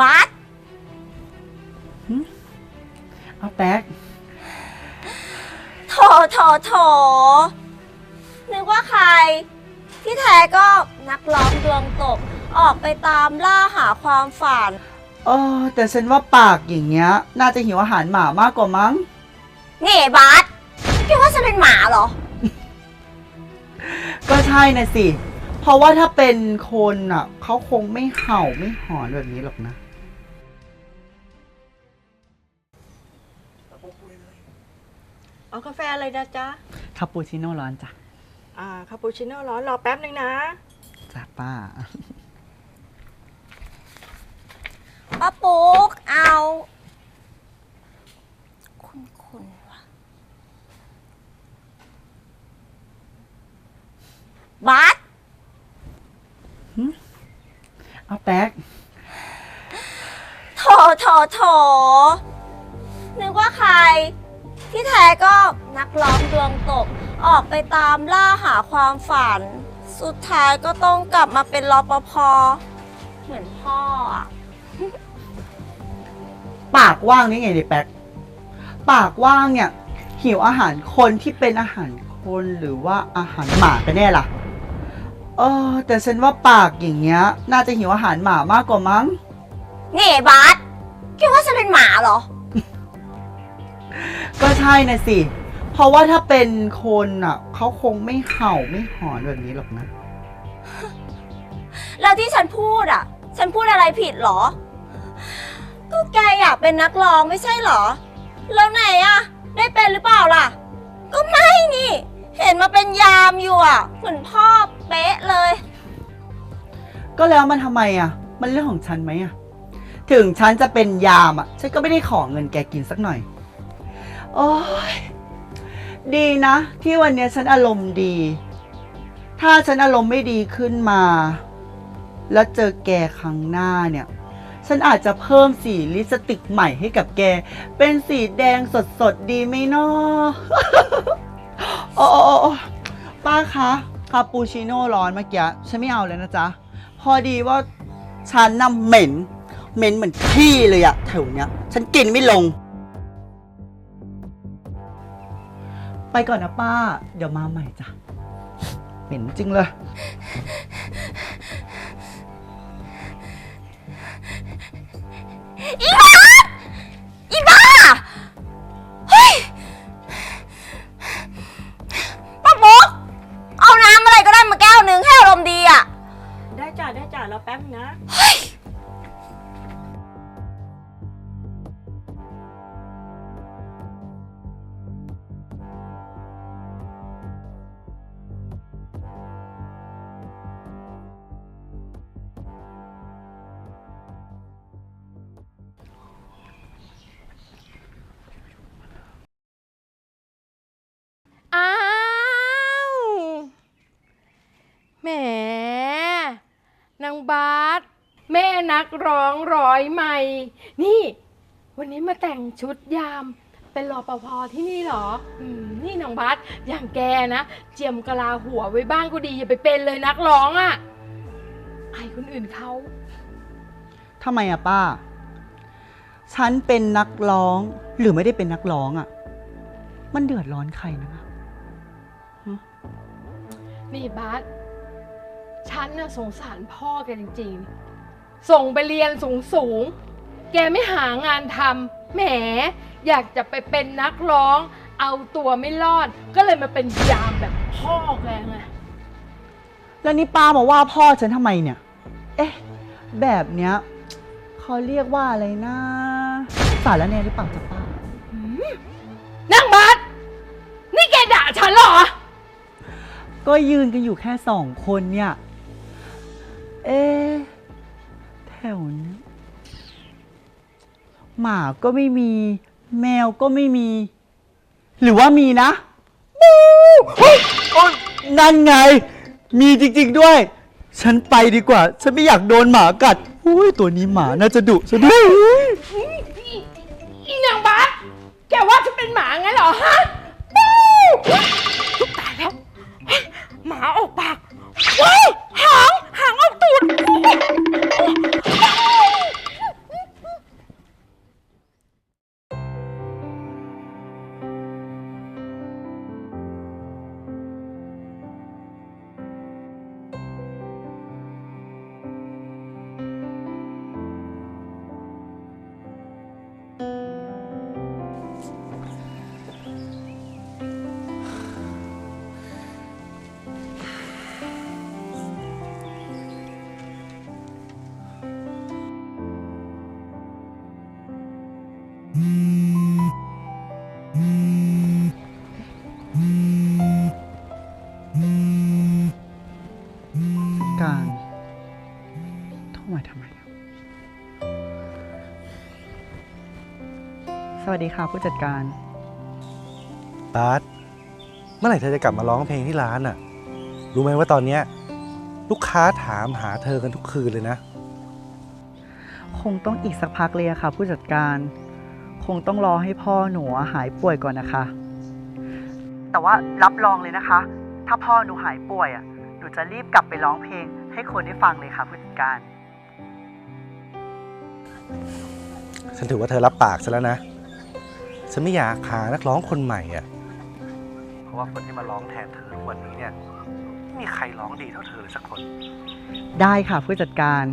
บาสเอาแป๊กโถโถโถนึกว่าใคร ที่แท้ก็นักร้องดวงตก ออกไปตามล่าหาความฝัน เออแต่ฉันว่าปากอย่างเงี้ย น่าจะหิวอาหารหมามากกว่ามั้ง นี่บาสคิดว่าฉันเป็นหมาเหรอ ก็ใช่นะสิ เพราะว่าถ้าเป็นคนอะเขาคงไม่เห่าไม่หอนแบบนี้หรอกนะ เอากาแฟอะไรนะจ๊ะ คาปูชิโน่ร้อนจ้ะอ่า คาปูชิโน่ร้อนรอแป๊บนึงนะ จ้ะป้า ป้าปุ๊กเอา คุณคุณวะบาสเอาแป๊กโถโถโถนึกว่าใคร ที่แท้ก็นักร้องดวงตก ออกไปตามล่าหาความฝัน สุดท้ายก็ต้องกลับมาเป็นรปภเหมือนพ่ออะปากว่างนี่ไงดิแป๊กปากว่างเนี่ย หิวอาหารคนที่เป็นอาหารคนหรือว่าอาหารหมากันแน่ล่ะ เออ แต่ฉันว่าปากอย่างเงี้ย น่าจะหิวอาหารหมามากกว่ามั้ง นี่บาสคิดว่าฉันเป็นหมาเหรอ ก็ใช่นะสิ เพราะว่าถ้าเป็นคนอะเขาคงไม่เห่าไม่หอนแบบนี้หรอกนะ แล้วที่ฉันพูดอะ ฉันพูดอะไรผิดเหรอ ก็แกอยากเป็นนักร้องไม่ใช่เหรอ แล้วไหนอะ ได้เป็นหรือเปล่าล่ะ ก็ไม่นี่ เห็นมาเป็นยามอยู่อะ เหมือนพ่อเป๊ะเลย ก็แล้วมันทำไมอะ มันเรื่องของฉันไหมอะ ถึงฉันจะเป็นยามอะ ฉันก็ไม่ได้ขอเงินแกกินสักหน่อย โอ้ยดีนะ ที่วันนี้ฉันอารมณ์ดี ถ้าฉันอารมณ์ไม่ดีขึ้นมา แล้วเจอแกครั้งหน้าเนี่ย ฉันอาจจะเพิ่มสีลิปสติกใหม่ให้กับแก เป็นสีแดงสดๆ ดีไหมเนาะโอ้โอ้โอ้โอ้ป้าคะคาปูชิโน่ร้อนเมื่อกี้ฉันไม่เอาเลยนะจ๊ะ พอดีว่าฉันน่ะเหม็น เหม็นเหมือนขี้เลยอะแถวเนี้ย ฉันกินไม่ลง ไปก่อนนะป้า เดี๋ยวมาใหม่จ้ะ เหม็นจริงเลย นางบาสแม่นักร้องร้อยใหม่ นี่ วันนี้มาแต่งชุดยาม เป็นรอปภที่นี่เหรออืมนี่นางบาสอย่างแกนะ เจียมกะลาหัวไว้บ้างก็ดี อย่าไปเป็นเลยนักร้องอะ่ะไอคนอื่นเขา ทำไมอะป้า ฉันเป็นนักร้องหรือไม่ได้เป็นนักร้องอะมันเดือดร้อนใครนะคะนี่บาส ฉันน่ะสงสารพ่อแกจริงๆ ส่งไปเรียนสูงสูงๆแกไม่หางานทำแหม อยากจะไปเป็นนักร้อง เอาตัวไม่รอด ก็เลยมาเป็นยามแบบพ่อแกไง แล้วนี่ป้ามาว่าพ่อฉันทำไมเนี่ย เอ๊ะ แบบเนี้ยเขาเรียกว่าอะไรนะ สารแน่หรือเปล่าจ๊ะป้า นั่งบาสนี่แกด่าฉันเหรอ ก็ยืนกันอยู่แค่สองคนเนี่ย วนี้ หมาก็ไม่มี แมวก็ไม่มี หรือว่ามีนะบู๊เฮ้ยโอ๊ยนั่นไง มีจริงๆด้วย ฉันไปดีกว่า ฉันไม่อยากโดนหมากัดอุ้ยตัวนี้หมาน่าจะดุซะด้วยอีนางบ้าแกว่าฉันเป็นหมางั้นเหรอฮะปู๊ วัสดีค่ะผู้จัดการบาสเมื่อไหร่เธอจะกลับมาร้องเพลงที่ร้านอะรู้ไหมว่าตอนเนี้ยลูกค้าถามหาเธอกันทุกคืนเลยนะ คงต้องอีกสักพักเลยอะค่ะ ผู้จัดการ คงต้องรอให้พ่อหนูหายป่วยก่อนนะคะ แต่ว่ารับรองเลยนะคะ ถ้าพ่อหนูหายป่วยอะหนูจะรีบกลับไปร้องเพลง ให้คนได้ฟังเลยค่ะผู้จัดการ ฉันถือว่าเธอรับปากซะแล้วนะ ฉันไม่อยากหานักร้องคนใหม่อะเพราะว่าคนที่มาร้องแทนเธอทุกวันนี้เนี่ยไม่มีใครร้องดีเท่าเธอเลยสักคน ได้ค่ะผู้จัดการ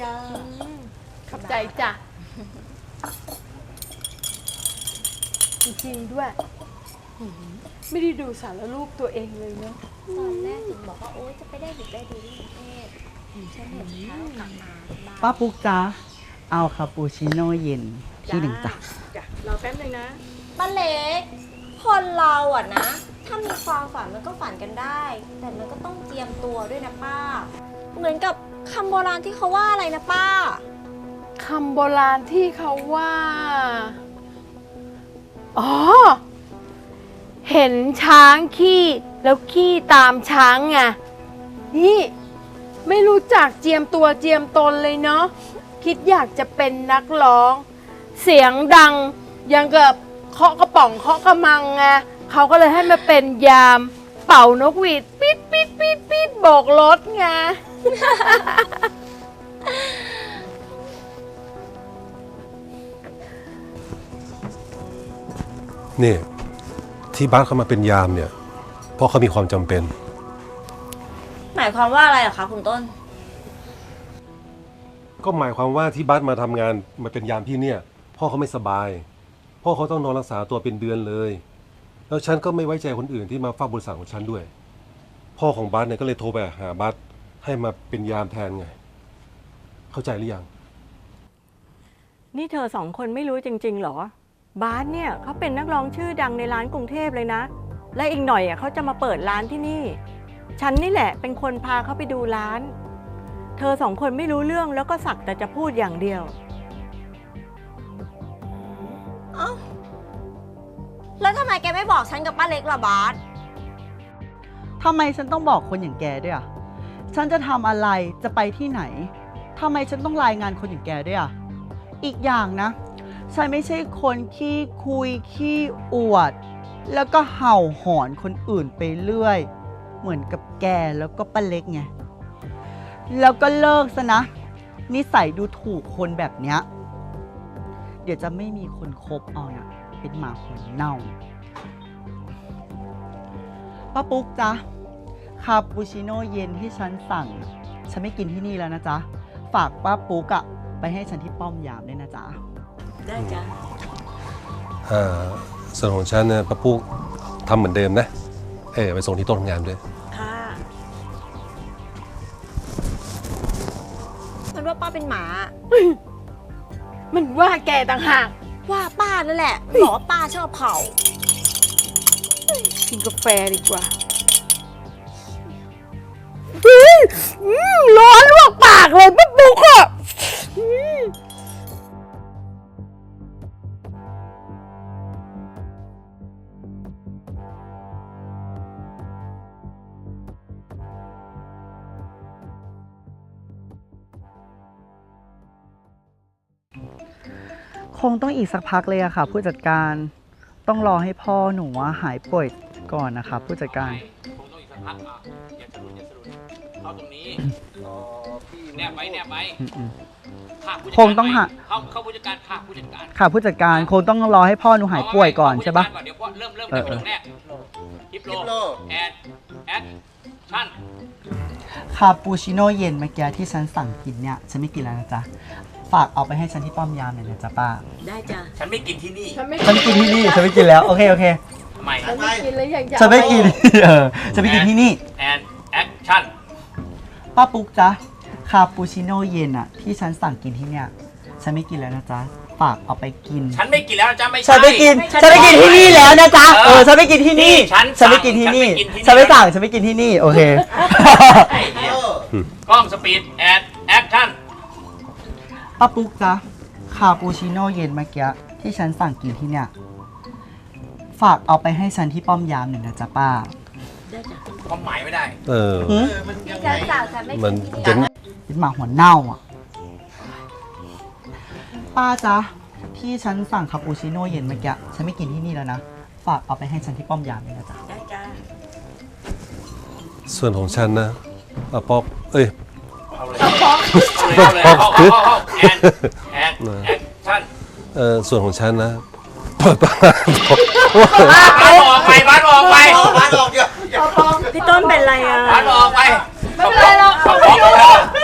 จ้าขอบใจจ้ะจริงๆด้วยหืมไม่ได้ดูสารรูปตัวเองเลยเนาะตอนแรกถึงบอกว่าโอ๊ยจะไปได้ดิบได้ดีที่กรุงเทพฉันเห็นเขากลับมาบ้านป้าปุ๊กจ้าเอาคาปูชิโน่เย็นที่หนึ่งจ้ะจ้ะรอแป๊บนึงนะ ป้าเล็ก คนเราอะนะ ถ้ามีความฝันมันก็ฝันกันได้ แต่มันก็ต้องเตรียมตัวด้วยนะป้า เหมือนกับ คำโบราณที่เขาว่าอะไรนะป้า คำโบราณที่เขาว่า อ๋อ เห็นช้างขี้แล้วขี้ตามช้างไง นี่ ไม่รู้จักเจียมตัวเจียมตนเลยเนาะ คิดอยากจะเป็นนักร้อง เสียงดังยังกับเคาะกระป๋องเคาะกระมังไงเขาก็เลยให้มาเป็นยาม เป่านกหวีด ปิดปิดปิดปิดโบกรถไง นี่ ที่บ้านเขามาเป็นยามเนี่ย เพราะเขามีความจำเป็น หมายความว่าอะไรอะคะคุณต้น ก็หมายความว่าที่บ้านมาทำงานมาเป็นยามที่เนี่ย พ่อเขาไม่สบาย พ่อเขาต้องนอนรักษาตัวเป็นเดือนเลย แล้วฉันก็ไม่ไว้ใจคนอื่นที่มาเฝ้าบริษัทของฉันด้วย พ่อของบ้านเนี่ยก็เลยโทรไปหาบัส ให้มาเป็นยามแทนไง เข้าใจหรือยัง นี่เธอสองคนไม่รู้จริง ๆ เหรอ บาสเนี่ยเขาเป็นนักร้องชื่อดังในร้านกรุงเทพเลยนะ และอีกหน่อยอะเขาจะมาเปิดร้านที่นี่ ฉันนี่แหละเป็นคนพาเขาไปดูร้าน เธอสองคนไม่รู้เรื่องแล้วก็สักแต่จะพูดอย่างเดียว เอ้า แล้วทำไมแกไม่บอกฉันกับป้าเล็กล่ะบาสทำไมฉันต้องบอกคนอย่างแกด้วยอะ ฉันจะทำอะไรจะไปที่ไหนทำไมฉันต้องรายงานคนอย่างแกด้วยอะอีกอย่างนะ ฉันไม่ใช่คนขี้คุยขี้อวด แล้วก็เห่าหอนคนอื่นไปเรื่อย เหมือนกับแกแล้วก็ป้าเล็กไงแล้วก็เลิกซะนะ นิสัยดูถูกคนแบบเนี้ยเดี๋ยวจะไม่มีคนคบเอานะเป็นหมาหัวเน่าป้าปุ๊กจ๊ะ คาปูชิโน่เย็นที่ฉันสั่ง ฉันไม่กินที่นี่แล้วนะจ๊ะ ฝากป้าปุ๊กอะไปให้ฉันที่ป้อมยามด้วยนะจ๊ะ ได้จ้ะอ่าส่วนของฉันเนี่ยป้าปุ๊กทำเหมือนเดิมนะ เออไปส่งที่โต๊ะทำงานด้วย ค่ะมันว่าป้าเป็นหมา มันว่าแกต่างหาก ว่าป้านั่นแหละบอกว่าป้าชอบเผา กินกาแฟดีกว่า ร้อนลวกปากเลยปุ๊บปุ๊กอะคงต้องอีกสักพักเลยอะค่ะ ผู้จัดการต้องรอให้พ่อหนูหายป่วยก่อนนะคะ ผู้จัดการคงต้องอีกสักพัก เข้าตรงนี้แนบไว้แนบไว้อืมข้าผู้จัดคงต้องหา เข้าเข้าผู้จัดการข้าผู้จัดการๆค่ะผู้จัดการคงต้องรอให้พ่อหนูหายป่วยก่อนใช่ปะเข้าผู้จัดการก่อนเดี๋ยวพ่อเริ่มเริ่มเอจากอประโยคแรกฮิปโล แอดแอดชั่นคาปูชิโน่เย็นเมื่อกี้ที่ฉันสั่งกินเนี่ย ฉันไม่กินแล้วนะจ๊ะ ฝากเอาไปให้ฉันที่ป้อมยามหน่อยนะจ๊ะป้า ได้จ้ะ ฉันไม่กินที่นี่ฉันไม่ฉันไม่กินที่นี่ ฉันไม่กินแล้ว โอเค โอเค ทำไมฉันไม่กินแล้วอยากจะฉันไม่กิน เออ ฉันไม่กินที่นี่ แอดแอดชั่น ป้าปุ๊กจ๊ะคาปูชิโน่เย็นอะที่ฉันสั่งกินที่เนี่ย ฉันไม่กินแล้วนะจ๊ะฝากเอาไปกิน ฉันไม่กินแล้วนะจ๊ะไม่ใช่ ฉันไม่กิน ฉันไม่กินที่นี่แล้วนะจ๊ะ เออเออฉันไม่กินที่นี่นี่ฉันฉันไม่กินที่นี่สั่งฉัฉันนไม่ไม่กินที่นี่ สั่ง ฉันไม่กินที่นี่ โอเค ไอ้เหี้ยกล้องสปีดแอดแอดชั่นป้าปุ๊กจ๊ะคาปูชิโน่เย็นเมื่อกี้ที่ฉันสั่งกินที่เนี่ย ฝากเอาไปให้ฉันที่ป้อมยามหน่อยนะจ๊ะป้า ความหมายไม่ได้ เออที่ฉันสั่งฉันไม่มันกินที่เป็นนี่เป็นหมาหัวเน่าอะ ป้าจ๊ะที่ฉันสั่งคาปูชิโน่เย็นเมื่อกี้ ฉันไม่กินที่นี่แล้วนะ ฝากเอาไปให้ฉันที่ป้อมยามเลยนะจ๊ะได้จ้ะส่วนของฉันนะอะป๊อปเอ้ยเอาเลยเอาเลยเอาเอาเอาเอาแอดแอดแอดชั่นเออส่วนของฉันนะเปิดปากบ้านออกไปบ้านออกไปพี่ต้นเมเป็นไรอะบ้านออกไปไม่เป็นไรหรอกเอาของไป